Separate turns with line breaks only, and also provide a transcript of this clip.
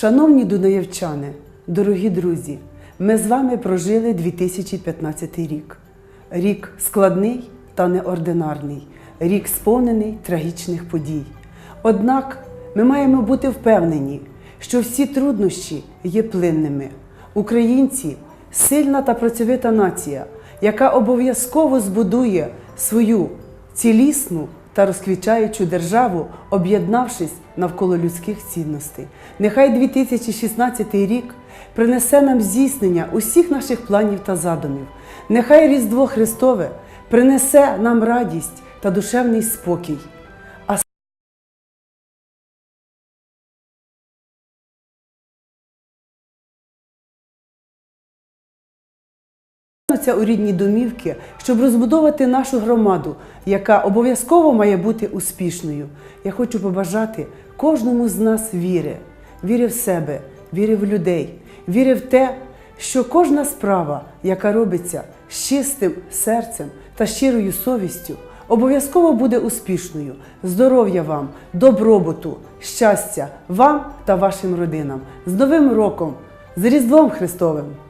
Шановні дунаєвчани, дорогі друзі, ми з вами прожили 2015 рік. Рік складний та неординарний, рік сповнений трагічних подій. Однак ми маємо бути впевнені, що всі труднощі є плинними. Українці сильна та працьовита нація, яка обов'язково збудує свою цілісну та розквічаючу державу, об'єднавшись навколо людських цінностей. Нехай 2016 рік принесе нам здійснення усіх наших планів та задумів. Нехай Різдво Христове принесе нам радість та душевний спокій. Стануться у рідні домівки, щоб розбудовувати нашу громаду, яка обов'язково має бути успішною. Я хочу побажати кожному з нас віри, віри в себе, віри в людей, віри в те, що кожна справа, яка робиться з чистим серцем та щирою совістю, обов'язково буде успішною. Здоров'я вам, добробуту, щастя вам та вашим родинам. З Новим роком, з Різдвом Христовим!